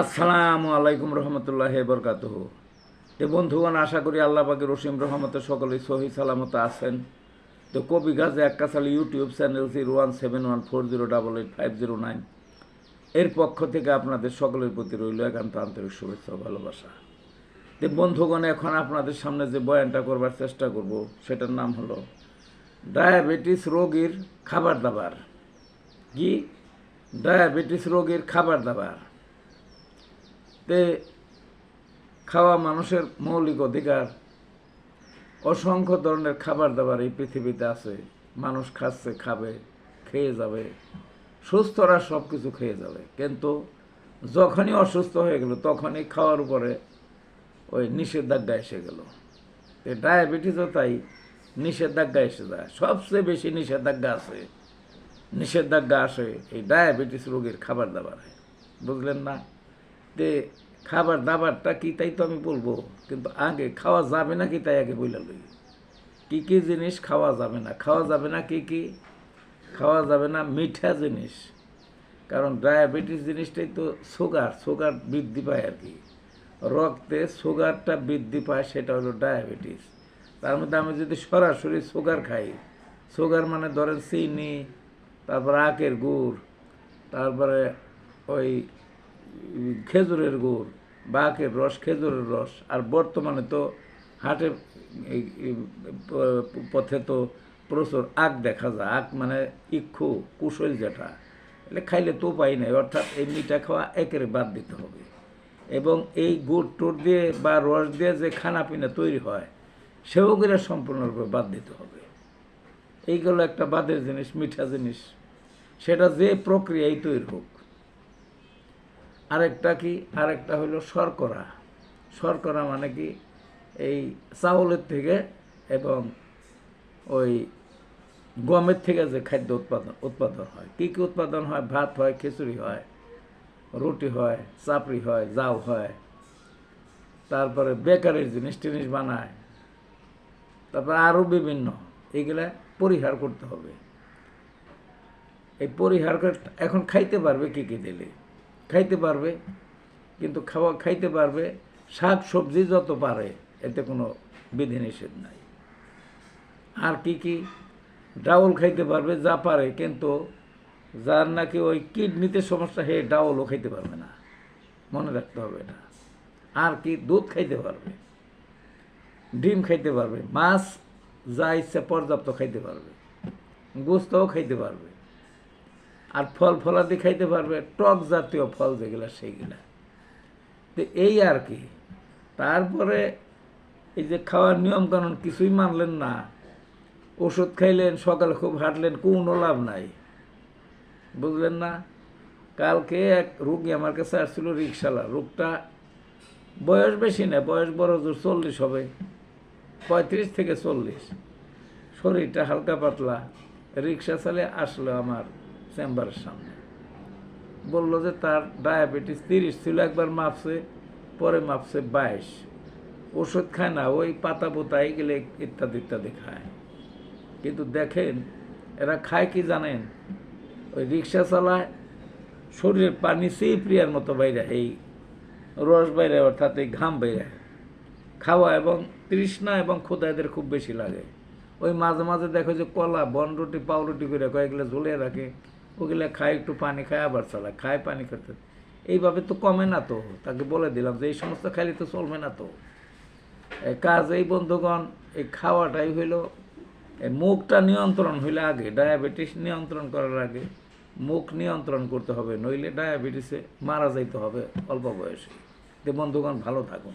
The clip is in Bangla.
আসসালামু আলাইকুম রহমতুল্লাহ বরকাত তো বন্ধুগণ, আশা করি আল্লাহ পাকের রসিম রহমতে সকলেই সহি সালামত আছেন। তো কবি গাজে একাশাল YouTube channel zero one seven one four zero double eight five zero nine এর পক্ষ থেকে আপনাদের সকলের প্রতি রইল একান্ত আন্তরিক শুভেচ্ছা ও ভালোবাসা। তো বন্ধুগণ, এখন আপনাদের সামনে যে বয়ানটা করবার চেষ্টা করব, সেটার নাম হলো, ডায়াবেটিস রোগীর খাবার দাবার। কি? ডায়াবেটিস রোগীর খাবার দাবার। তে খাওয়া মানুষের মৌলিক অধিকার। অসংখ্য ধরনের খাবার দাবার এই পৃথিবীতে আছে। মানুষ খাচ্ছে, খাবে, খেয়ে যাবে। সুস্থরা সব কিছু খেয়ে যাবে। কিন্তু যখনই অসুস্থ হয়ে গেল, তখনই খাওয়ার উপরে ওই নিষেধাজ্ঞা এসে গেল। ডায়াবেটিসও তাই নিষেধাজ্ঞা এসে যায়। সবচেয়ে বেশি নিষেধাজ্ঞা আছে, নিষেধাজ্ঞা আসে এই ডায়াবেটিস রোগীর খাবার দাবারে। বুঝলেন না? যে খাবার দাবারটা কি তাই তো আমি বলব? কিন্তু আগে খাওয়া যাবে না কি তাই আগে বইলা লই। কী কী জিনিস খাওয়া যাবে না? খাওয়া যাবে না কি কি? খাওয়া যাবে না মিঠা জিনিস। কারণ ডায়াবেটিস জিনিসটাই তো সুগার সুগার বৃদ্ধি পায় আর কি। রক্তে সুগারটা বৃদ্ধি পায়, সেটা হলো ডায়াবেটিস। তার মধ্যে আমি যদি সরাসরি সুগার খাই, সুগার মানে ধরেন চিনি, তারপরে আখের গুড়, তারপরে ওই খেজুরের গুড় বা আখের রস, খেজুরের রস, আর বর্তমানে তো হাটে পথে তো প্রচুর আখ দেখা যায়। আখ মানে ইক্ষু, কুশল যেটা এটা খাইলে তো পাই নাই, অর্থাৎ এই মিঠা খাওয়া একেবারে বাদ দিতে হবে। এবং এই গুড় টুড় দিয়ে বা রস দিয়ে যে খানা পিনা তৈরি হয় সেগুলো সম্পূর্ণরূপে বাদ দিতে হবে। এইগুলো একটা বাদের জিনিস, মিঠা জিনিস। সেটা যে প্রক্রিয়ায় তৈরি হোক। আরেকটা কি? আরেকটা হলো শর্করা। শর্করা মানে কি? এই চাউলের থেকে এবং ওই গমের থেকে যে খাদ্য উৎপাদন উৎপাদন হয়। কী কী উৎপাদন হয়? ভাত হয়, খিচুড়ি হয়, রুটি হয়, চাপড়ি হয় জাউ হয়। তারপরে বেকারির জিনিস, টিনিস বানায়। তারপরে আরও বিভিন্ন। এইগুলা পরিহার করতে হবে। এই পরিহার এখন খাইতে পারবে কি কি দিলে? খাইতে পারবে, কিন্তু খাওয়া, খাইতে পারবে, শাক সবজি যত পারে, এতে কোনো বিধিনিষেধ নাই। আর কি কি? ডাউল খাইতে পারবে, যা পারে, কিন্তু যার নাকি ওই কিডনিতে সমস্যা, হে ডাউলও খাইতে পারবে না। মনে রাখতে হবে এটা। আর কি? দুধ খাইতে পারবে, ডিম খাইতে পারবে, মাছ যা ইচ্ছা পর্যাপ্ত খাইতে পারবে, গোস্তও খাইতে পারবে। আর ফল ফলাদি খাইতে পারবে, টক জাতীয় ফল যেগুলা সেইগুলা। তো এই আর কি। তারপরে এই যে খাওয়ার নিয়ম কানুন কিছুই মানলেন না। ওষুধ খাইলেন, সকালে খুব হাঁটলেন, কোনো লাভ নাই। বুঝলেন না? কালকে এক রুগী আমার কাছে আসছিল রিক্সালা রোগটা বয়স বেশি না, বয়স বড় জোর চল্লিশ হবে। পঁয়ত্রিশ থেকে চল্লিশ। শরীরটা হালকা পাতলা। রিক্সা চালে আসলো আমার। চেম্বারের সামনে। বলল যে তার ডায়াবেটিস তিরিশ ছিল, একবার মাপছে, পরে মাপছে বাইশ। ওষুধ খায় না, ওই পাতা পোতা গেলে ইত্যাদি ইত্যাদি খায়। কিন্তু দেখেন, এরা খায় কি জানেন? ওই রিক্সা চালায়, শরীরের পানি সেই প্রিয়ার মতো বাইরে, এই রস বাইরে, অর্থাৎ এই ঘাম বাইরে। খাওয়া এবং তৃষ্ণা এবং এদের খুব বেশি লাগে। ওই মাঝে মাঝে দেখো যে কলা, বনরুটি, পাউরুটি করে কয়েকগুলো ঝুলিয়ে রাখে। ওগুলো খায়, একটু পানি খায়, আবার চালায় খায়, পানি খেতে। এইভাবে তো কমে না তো। তাকে বলে দিলাম যে, এই সমস্ত খাইলে তো চলবে না তো। কাজ এই বন্ধুগণ, এই খাওয়াটাই হইল মুখটা নিয়ন্ত্রণ হইলে আগে, ডায়াবেটিস নিয়ন্ত্রণ করার আগে মুখ নিয়ন্ত্রণ করতে হবে, নইলে ডায়াবেটিসে মারা যাইতে হবে অল্প বয়সে। বন্ধুগণ ভালো থাকুন।